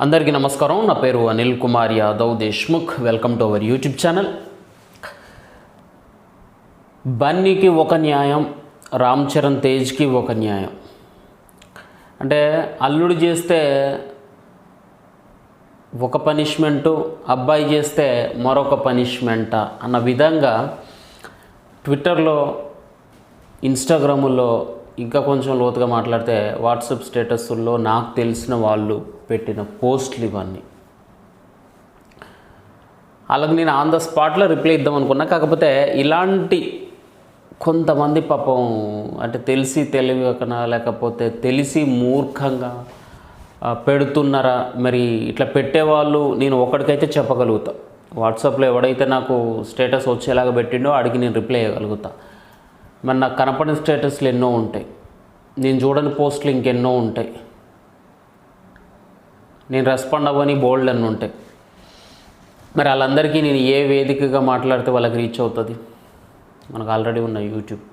అందరికీ నమస్కారం. నా పేరు Anil Kumar Yadav Deshmukh. Welcome to our YouTube channel బన్నీకి ఒక న్యాయం రామ్ చరణ్ తేజ్కి ఒక న్యాయం. అంటే అల్లుడు చేస్తే ఒక పనిష్మెంటు అబ్బాయి చేస్తే మరొక పనిష్మెంటా అన్న విధంగా ట్విట్టర్లో ఇన్స్టాగ్రాముల్లో ఇంకా కొంచెం లోతుగా మాట్లాడితే వాట్సాప్ స్టేటస్ల్లో నాకు తెలిసిన వాళ్ళు పెట్టిన పోస్ట్లు ఇవన్నీ. అలాగే నేను ఆన్ ద స్పాట్లో రిప్లై ఇద్దాం అనుకున్నా. కాకపోతే ఇలాంటి కొంతమంది పాపం అంటే తెలిసి తెలియకనా లేకపోతే తెలిసి మూర్ఖంగా పెడుతున్నారా? మరి ఇట్లా పెట్టేవాళ్ళు నేను ఒకరికైతే చెప్పగలుగుతా. వాట్సాప్లో ఎవడైతే నాకు స్టేటస్ వచ్చేలాగా పెట్టిండో అడిగి నేను రిప్లై ఇవ్వగలుగుతా. మరి నాకు కనపడిన స్టేటస్లు ఎన్నో ఉంటాయి. నేను చూడని పోస్టులు ఇంకెన్నో ఉంటాయి. నేను రెస్పాండ్ అవ్వని బోల్డ్ అన్నీ ఉంటాయి. మరి వాళ్ళందరికీ నేను ఏ వేదికగా మాట్లాడితే వాళ్ళకి రీచ్ అవుతుంది? మనకు ఆల్రెడీ ఉన్న యూట్యూబ్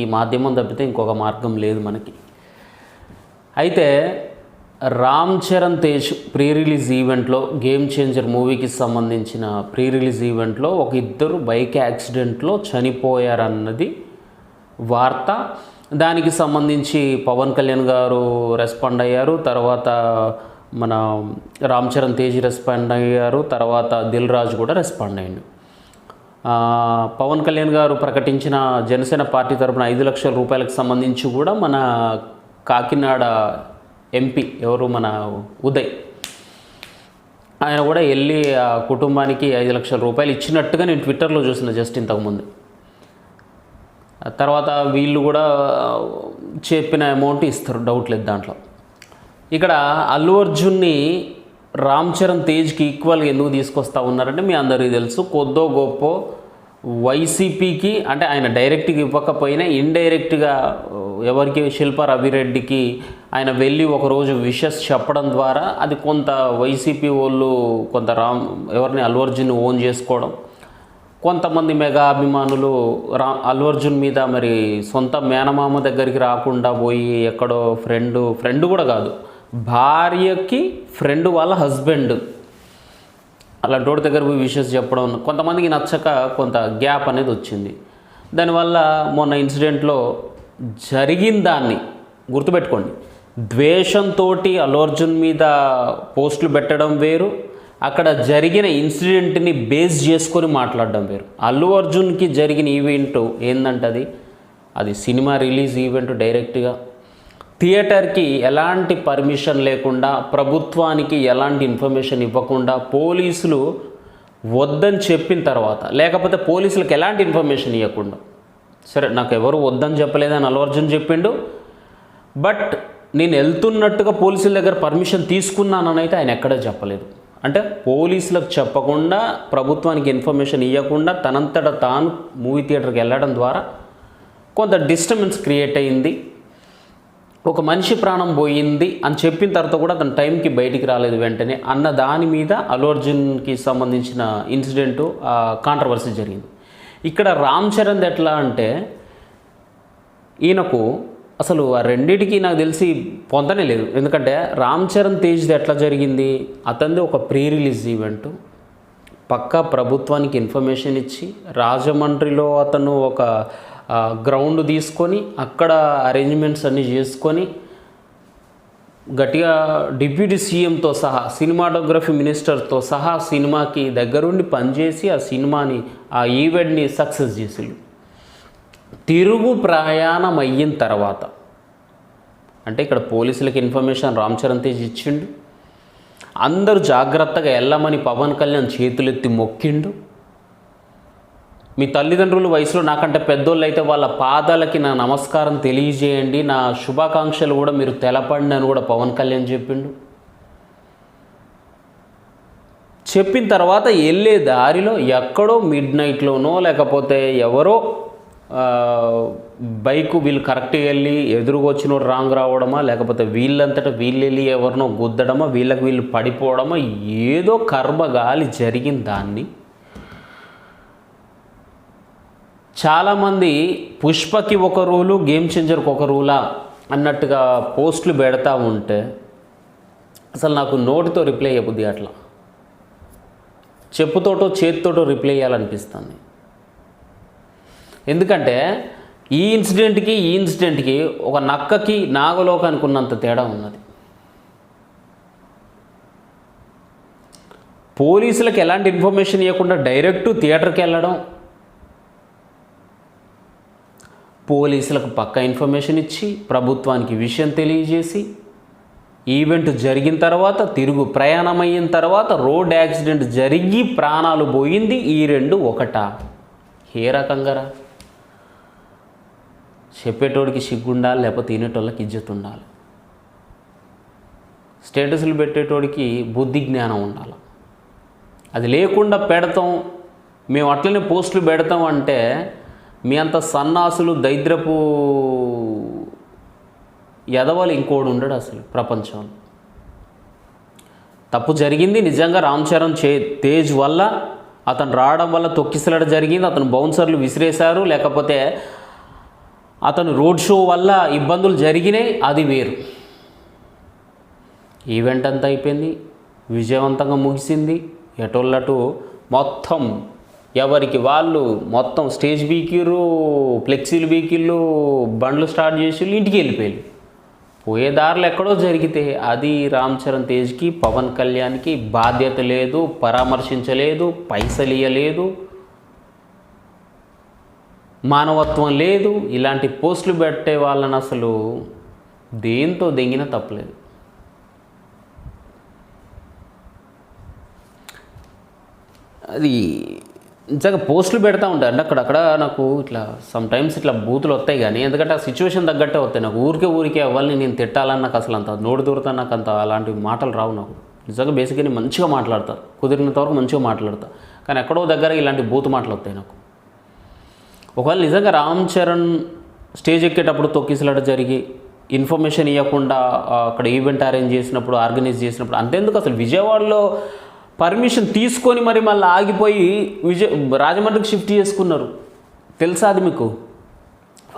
ఈ మాధ్యమం తప్పితే ఇంకొక మార్గం లేదు మనకి. అయితే రామ్ చరణ్ తేజ్ ప్రీ రిలీజ్ ఈవెంట్లో గేమ్ చేంజర్ మూవీకి సంబంధించిన ప్రీ రిలీజ్ ఈవెంట్లో ఒక ఇద్దరు బైక్ యాక్సిడెంట్లో చనిపోయారన్నది వార్త. దానికి సంబంధించి పవన్ కళ్యాణ్ గారు రెస్పాండ్ అయ్యారు. తర్వాత మన రామ్ చరణ్ తేజ్ రెస్పాండ్ అయ్యారు తర్వాత దిల్ రాజు కూడా రెస్పాండ్ అయ్యిండు. పవన్ కళ్యాణ్ గారు ప్రకటించిన జనసేన పార్టీ తరపున ఐదు లక్షల రూపాయలకు సంబంధించి కూడా మన కాకినాడ ఎంపీ ఎవరు మన ఉదయ్ ఆయన కూడా వెళ్ళి ఆ కుటుంబానికి ఐదు లక్షల రూపాయలు ఇచ్చినట్టుగా నేను ట్విట్టర్లో చూసిన జస్ట్ ఇంతకుముందు. తర్వాత వీళ్ళు కూడా చెప్పిన అమౌంట్ ఇస్తారు డౌట్ లేదు దాంట్లో. ఇక్కడ అల్లు అర్జున్ని రామ్ చరణ్ తేజ్కి ఈక్వల్గా ఎందుకు తీసుకొస్తా ఉన్నారంటే మీ అందరికీ తెలుసు కొద్దో గొప్ప వైసీపీకి అంటే ఆయన డైరెక్ట్గా ఇవ్వకపోయినా ఇండైరెక్ట్గా ఎవరికి శిల్ప రవిరెడ్డికి ఆయన వెళ్ళి ఒకరోజు విషెస్ చెప్పడం ద్వారా అది కొంత వైసీపీ వాళ్ళు కొంత రామ్ ఎవరిని అల్లు అర్జున్ ఓన్ చేసుకోవడం. కొంతమంది మెగా అభిమానులు రా అల్లు అర్జున్ మీద మరి సొంత మేనమామ దగ్గరికి రాకుండా పోయి ఎక్కడో ఫ్రెండ్ ఫ్రెండ్ కూడా కాదు. భార్యకి ఫ్రెండ్ వాళ్ళ హస్బెండ్. అలాంటి వాడి దగ్గర పోయి విషెస్ చెప్పడం కొంతమందికి నచ్చక కొంత గ్యాప్ అనేది వచ్చింది. దానివల్ల మొన్న ఇన్సిడెంట్లో జరిగిన దాన్ని గుర్తుపెట్టుకోండి. ద్వేషంతో అల్లు అర్జున్ మీద పోస్టులు పెట్టడం వేరు అక్కడ జరిగిన ఇన్సిడెంట్ని బేస్ చేసుకొని మాట్లాడడం వేరు. అల్లు అర్జున్కి జరిగిన ఈవెంట్ ఏంటంటే అది అది సినిమా రిలీజ్ ఈవెంట్ డైరెక్ట్గా థియేటర్కి ఎలాంటి పర్మిషన్ లేకుండా ప్రభుత్వానికి ఎలాంటి ఇన్ఫర్మేషన్ ఇవ్వకుండా పోలీసులు వద్దని చెప్పిన తర్వాత లేకపోతే పోలీసులకు ఎలాంటి ఇన్ఫర్మేషన్ ఇవ్వకుండా. సరే నాకు ఎవరు వద్దని చెప్పలేదని అల్వర్జున్ చెప్పిండు. బట్ నేను వెళ్తున్నట్టుగా పోలీసుల దగ్గర పర్మిషన్ తీసుకున్నానని అయితే ఆయన ఎక్కడా చెప్పలేదు. అంటే పోలీసులకు చెప్పకుండా ప్రభుత్వానికి ఇన్ఫర్మేషన్ ఇవ్వకుండా తనంతట తాను మూవీ థియేటర్కి వెళ్ళడం ద్వారా కొంత డిస్టర్బెన్స్ క్రియేట్ అయింది. ఒక మనిషి ప్రాణం పోయింది అని చెప్పిన తర్వాత కూడా తన టైంకి బయటికి రాలేదు వెంటనే. అన్న దాని మీద అల్లు అర్జున్కి సంబంధించిన ఇన్సిడెంటు కాంట్రవర్సీ జరిగింది. ఇక్కడ రామ్ చరణ్ ఎట్లా అంటే ఈయనకు అసలు ఆ రెండింటికి నాకు తెలిసి పొందనే లేదు. ఎందుకంటే రామ్ చరణ్ తేజ్ది ఎట్లా జరిగింది అతనిది ఒక ప్రీ రిలీజ్ ఈవెంట్. పక్కా ప్రభుత్వానికి ఇన్ఫర్మేషన్ ఇచ్చి రాజమండ్రిలో అతను ఒక గ్రౌండ్ తీసుకొని అక్కడ అరేంజ్మెంట్స్ అన్నీ చేసుకొని గట్టిగా డిప్యూటీ సీఎంతో సహా సినిమాటోగ్రఫీ మినిస్టర్తో సహా సినిమాకి దగ్గరుండి పనిచేసి ఆ సినిమాని ఆ ఈవెంట్ని సక్సెస్ చేసిండు. తిరుగు ప్రయాణం అయిన తర్వాత అంటే ఇక్కడ పోలీసులకు ఇన్ఫర్మేషన్ రామ్ చరణ్ తేజ్ ఇచ్చిండు. అందరూ జాగ్రత్తగా వెళ్ళమని పవన్ కళ్యాణ్ చేతులెత్తి మొక్కిండు. మీ తల్లిదండ్రులు వయసులో నాకంటే పెద్దోళ్ళు అయితే వాళ్ళ పాదాలకి నా నమస్కారం తెలియజేయండి. నా శుభాకాంక్షలు కూడా మీరు తెలపండి అని కూడా పవన్ కళ్యాణ్ చెప్పిండు. చెప్పిన తర్వాత వెళ్ళే దారిలో ఎక్కడో మిడ్ నైట్లోనో లేకపోతే ఎవరో బైక్ వీళ్ళు కరెక్ట్గా వెళ్ళి ఎదురుకొచ్చిన రాంగ్ రావడమా లేకపోతే వీళ్ళంతటా వీళ్ళు వెళ్ళి ఎవరినో గుద్దడమా వీళ్ళకి వీళ్ళు పడిపోవడమా ఏదో కర్మ గాలి జరిగిన దాన్ని చాలామంది పుష్పకి ఒక రూలు గేమ్ చేంజర్కి ఒక రూలా అన్నట్టుగా పోస్టులు పెడతా ఉంటే అసలు నాకు నోటితో రిప్లై అయ్యబుద్ది అట్లా. చెప్పుతోటో చేతితోటో రిప్లై చేయాలనిపిస్తుంది. ఎందుకంటే ఈ ఇన్సిడెంట్కి ఈ ఇన్సిడెంట్కి ఒక నక్కకి నాగలోకానికి ఉన్నంత తేడా ఉన్నది. పోలీసులకు ఎలాంటి ఇన్ఫర్మేషన్ ఇవ్వకుండా డైరెక్ట్ థియేటర్కి వెళ్ళడం పోలీసులకు పక్క ఇన్ఫర్మేషన్ ఇచ్చి ప్రభుత్వానికి విషయం తెలియజేసి ఈవెంట్ జరిగిన తర్వాత తిరుగు ప్రయాణం అయిన తర్వాత రోడ్ యాక్సిడెంట్ జరిగి ప్రాణాలు పోయింది ఈ రెండు ఒకటా. ఏ రకంగా చెప్పేటోడికి సిగ్గుండాలి లేకపోతే తినేటోళ్ళకి ఇజ్జత్ ఉండాలి స్టేటస్లు పెట్టేటోడికి బుద్ధి జ్ఞానం ఉండాలి. అది లేకుండా పెడతాం మేము అట్లనే పోస్టులు పెడతాం అంటే మీ అంత సన్నాసులు దైద్రపు ఎదవలు ఇంకోడు ఉండడు అసలు ప్రపంచంలో. తప్పు జరిగింది నిజంగా రామ్ చరణ్ చే తేజ్ వల్ల అతను రావడం వల్ల తొక్కిసలడ జరిగింది అతను బౌన్సర్లు విసిరేశారు లేకపోతే అతను రోడ్ షో వల్ల ఇబ్బందులు జరిగినాయి అది వేరు. ఈవెంట్ అంతా అయిపోయింది విజయవంతంగా ముగిసింది ఎటోళ్ళటు మొత్తం ఎవరికి వాళ్ళు మొత్తం స్టేజ్ బీకిర్రు ఫ్లెక్సీలు బీకిళ్ళు బండ్లు స్టార్ట్ చేసి ఇంటికి వెళ్ళిపోయారు పోయే దారిలో ఎక్కడో జరిగితే అది రామ్ చరణ్ తేజ్కి పవన్ కళ్యాణ్కి బాధ్యత లేదు పరామర్శించలేదు పైసలు ఇయ్యలేదు మానవత్వం లేదు ఇలాంటి పోస్టులు పెట్టే వాళ్ళని అసలు దేంతో దెంగినా తప్పలేదు. అది నిజంగా పోస్టులు పెడతా ఉంటాయి అంటే అక్కడక్కడ నాకు ఇట్లా సమ్ టైమ్స్ ఇట్లా బూతులు వస్తాయి కానీ ఎందుకంటే ఆ సిచ్యువేషన్ తగ్గట్టే వస్తాయి. నాకు ఊరికే ఊరికే ఎవరిని నేను తిట్టాలని నాకు అసలు అంత నోడు దూరతా నాకు అంత అలాంటి మాటలు రావు నాకు. నిజంగా బేసిక్గా నేను మంచిగా మాట్లాడతా. కుదిరినంత వరకు మంచిగా మాట్లాడతా. కానీ ఎక్కడో దగ్గర ఇలాంటి బూతు మాటలు వస్తాయి నాకు. ఒకవేళ నిజంగా రామ్ చరణ్ స్టేజ్ ఎక్కేటప్పుడు తొక్కిసలాట జరిగి ఇన్ఫర్మేషన్ ఇవ్వకుండా అక్కడ ఈవెంట్ అరేంజ్ చేసినప్పుడు ఆర్గనైజ్ చేసినప్పుడు అంతెందుకు అసలు విజయవాడలో పర్మిషన్ తీసుకొని మరి మళ్ళీ ఆగిపోయి విజయ రాజమండ్రికి షిఫ్ట్ చేసుకున్నారు. తెలుసా అది మీకు?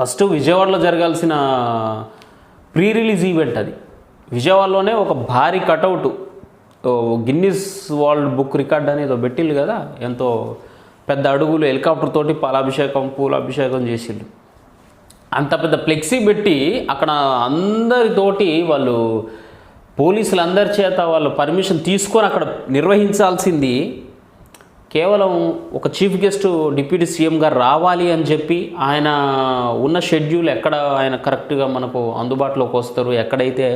ఫస్ట్ విజయవాడలో జరగాల్సిన ప్రీ రిలీజ్ ఈవెంట్ అది. విజయవాడలోనే ఒక భారీ cutout. Guinness world book record అనేది పెట్టిల్లు కదా ఎంతో పెద్ద అడుగులు హెలికాప్టర్ తోటి పాలాభిషేకం పూలాభిషేకం చేసిండ్రు. అంత పెద్ద ఫ్లెక్సీ పెట్టి అక్కడ అందరితోటి వాళ్ళు పోలీసులందరి చేత వాళ్ళు పర్మిషన్ తీసుకొని అక్కడ నిర్వహించాల్సింది కేవలం ఒక చీఫ్ గెస్ట్ డిప్యూటీ సీఎం గారు రావాలి అని చెప్పి ఆయన ఉన్న షెడ్యూల్ ఎక్కడ ఆయన కరెక్ట్గా మనకు అందుబాటులోకి వస్తారు ఎక్కడైతే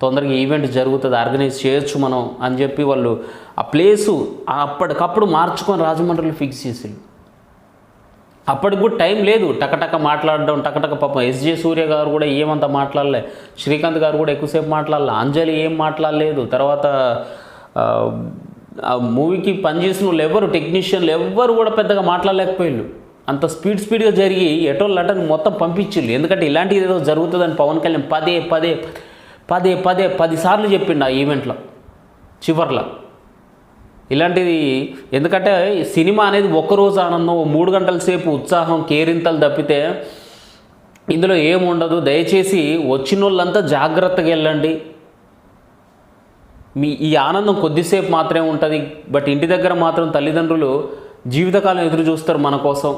తొందరగా ఈవెంట్ జరుగుతుంది ఆర్గనైజ్ చేయొచ్చు మనం అని చెప్పి వాళ్ళు ఆ ప్లేసు అప్పటికప్పుడు మార్చుకొని రాజమండ్రిలో ఫిక్స్ చేసి అప్పటికి కూడా టైం లేదు. టకటక మాట్లాడడం టకటక పాపం ఎస్జే సూర్య గారు కూడా ఏమంత మాట్లాడలే. శ్రీకాంత్ గారు కూడా ఎక్కువసేపు మాట్లాడలే. అంజలి ఏం మాట్లాడలేదు. తర్వాత ఆ, మూవీకి పనిచేసిన వాళ్ళు ఎవరు? టెక్నీషియన్లు ఎవ్వరు కూడా పెద్దగా మాట్లాడలేకపోయారు అంత స్పీడ్ స్పీడ్గా జరిగి ఎటో అటని మొత్తం పంపించిళ్ళు. ఎందుకంటే ఇలాంటిది ఏదో జరుగుతుందని పవన్ కళ్యాణ్ పదే పదే పదే పదే పదిసార్లు చెప్పిండు ఆ ఈవెంట్లో. చివర్లో. ఇలాంటిది ఎందుకంటే సినిమా అనేది ఒక్కరోజు ఆనందం మూడు గంటల సేపు ఉత్సాహం కేరింతలు తప్పితే ఇందులో ఏముండదు దయచేసి వచ్చిన వాళ్ళంతా జాగ్రత్తగా వెళ్ళండి. మీ ఈ ఆనందం కొద్దిసేపు మాత్రమే ఉంటుంది బట్ ఇంటి దగ్గర మాత్రం తల్లిదండ్రులు జీవితకాలం ఎదురు చూస్తారు మన కోసం.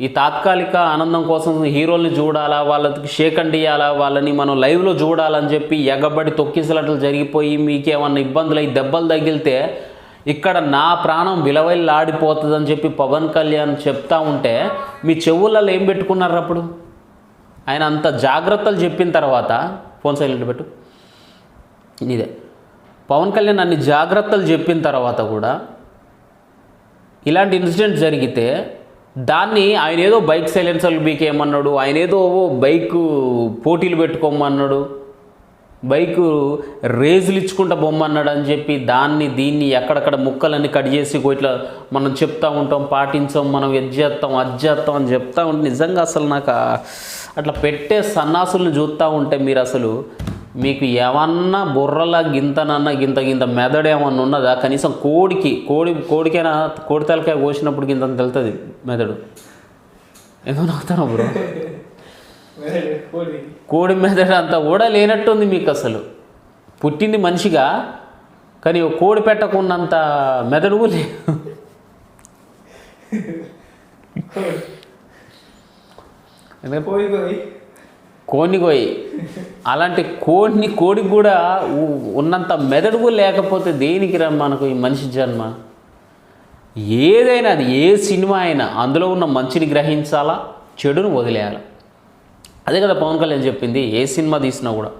ఈ తాత్కాలిక ఆనందం కోసం హీరోల్ని చూడాలా వాళ్ళకి షేక్ అండ్ వాళ్ళని మనం లైవ్లో చూడాలని చెప్పి ఎగబడి తొక్కిసలట్లు జరిగిపోయి మీకేమన్నా ఇబ్బందులు అయి దెబ్బలు తగిలితే ఇక్కడ నా ప్రాణం విలవల్లాడిపోతుంది అని చెప్పి పవన్ కళ్యాణ్ చెప్తా ఉంటే మీ చెవులలో ఏం పెట్టుకున్నారు అప్పుడు? ఆయన అంత జాగ్రత్తలు చెప్పిన తర్వాత ఫోన్ సైలెంట్ పెట్టు. ఇదే. పవన్ కళ్యాణ్ అన్ని జాగ్రత్తలు చెప్పిన తర్వాత కూడా ఇలాంటి ఇన్సిడెంట్ జరిగితే దాన్ని ఆయన ఏదో బైక్ సైలెన్సర్లు బీకేయమన్నాడు ఆయన ఏదో బైక్ పోటీలు పెట్టుకోమన్నాడు బైకు రేజులు ఇచ్చుకుంటా బొమ్మన్నాడు అని చెప్పి దాన్ని దీన్ని ఎక్కడక్కడ ముక్కలన్నీ కట్ చేసి ఇట్లా మనం చెప్తూ ఉంటాం పాటించాం మనం ఎద్ చేస్తాం అది చేస్తాం అని చెప్తా ఉంటే నిజంగా అసలు నాకు అట్లా పెట్టే సన్నాసులను చూస్తూ ఉంటే మీరు అసలు మీకు ఏమన్నా బుర్రలా గింతనన్నా గింత గింత మెదడు ఏమన్నా ఉన్నదా? కనీసం కోడికి కోడి కోడికైనా కోడి తలకాయ కోసినప్పుడు గింత తెలుతుంది మెదడు. ఏదో నవ్వుతాను బ్రో? కోడి మెదడు అంతా కూడా లేనట్టుంది మీకు అసలు పుట్టింది మనిషిగా కానీ కోడి పెట్టకున్నంత మెదడు లేదు కోడిని కోయి. అలాంటి కోడిని కోడికి కూడా ఉన్నంత మెదడు లేకపోతే దేనికి రా మనకు ఈ మనిషి జన్మ? ఏదైనా అది ఏ సినిమా అయినా అందులో ఉన్న మంచిని గ్రహించాలా చెడును వదిలేయాలి? అదే కదా పవన్ కళ్యాణ్ చెప్పింది ఏ సినిమా తీసినా కూడా.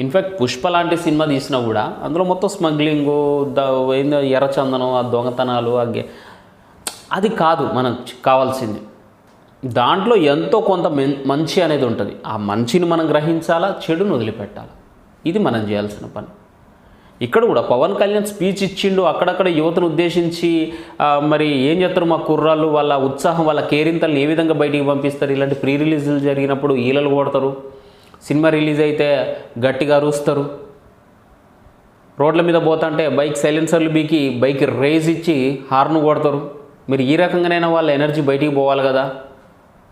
ఇన్ఫ్యాక్ట్ పుష్ప లాంటి సినిమా తీసినా కూడా అందులో మొత్తం స్మగ్లింగు ద ఏందో ఎర్రచందనం ఆ దొంగతనాలు ఆ గే- అది కాదు మనకు కావాల్సింది. దాంట్లో ఎంతో కొంత మంచి అనేది ఉంటుంది. ఆ మంచిని మనం గ్రహించాలా చెడును వదిలిపెట్టాలి? ఇది మనం చేయాల్సిన పని. ఇక్కడ కూడా పవన్ కళ్యాణ్ స్పీచ్ ఇచ్చిండు అక్కడక్కడ యువతను ఉద్దేశించి మరి ఏం చేస్తారు మా కుర్రాళ్ళు వాళ్ళ ఉత్సాహం వాళ్ళ కేరింతలను ఏ విధంగా బయటికి పంపిస్తారు? ఇలాంటి ప్రీ రిలీజులు జరిగినప్పుడు ఈలలు కొడతారు సినిమా రిలీజ్ అయితే గట్టిగా అరుస్తారు. రోడ్ల మీద పోతుంటే బైక్ సైలెన్సర్లు బీకి బైక్ రేజ్ ఇచ్చి హార్న్ కొడతారు. మీరు ఈ రకంగానైనా వాళ్ళ ఎనర్జీ బయటికి పోవాలి కదా?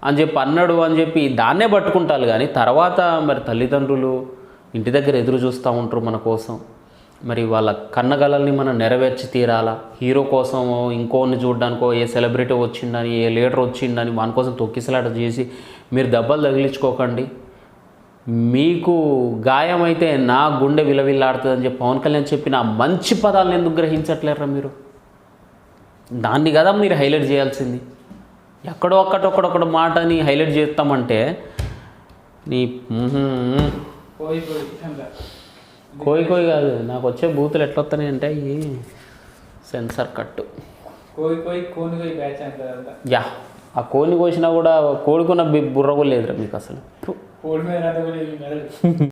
అని చెప్పి అన్నాడు అని చెప్పి దాన్నే పట్టుకుంటారు కానీ తర్వాత మరి తల్లిదండ్రులు ఇంటి దగ్గర ఎదురు చూస్తూ ఉంటారు మన కోసం. మరి వాళ్ళ కన్నగలల్ని మనం నెరవేర్చి తీరాలా? హీరో కోసమో ఇంకోని చూడడానికో ఏ సెలబ్రిటీ వచ్చిందని ఏ లీడర్ వచ్చిందని వాని కోసం తొక్కిసలాట చేసి మీరు దెబ్బలు తగిలించుకోకండి. మీకు గాయమైతే నా గుండె విలవిల్లాడుతుందని చెప్పి పవన్ కళ్యాణ్ చెప్పిన మంచి పదాలను ఎందుకు గ్రహించట్లేరా మీరు? దాన్ని కదా మీరు హైలైట్ చేయాల్సింది. ఎక్కడో ఒక్కటొక్కడొక్కడు కోయి కోయి కాదు. నాకు వచ్చే బూతులు ఎట్లా వస్తున్నాయి అంటే ఈ సెన్సార్ కట్టు. కోయి కోయి కోని కోయి బ్యాచ్ అంటారంట యా ఆ కోడిని కోసినా కూడా కోడుకున్న బి- బుర్ర కూడా లేదురా మీకు అసలు. కోడి మీద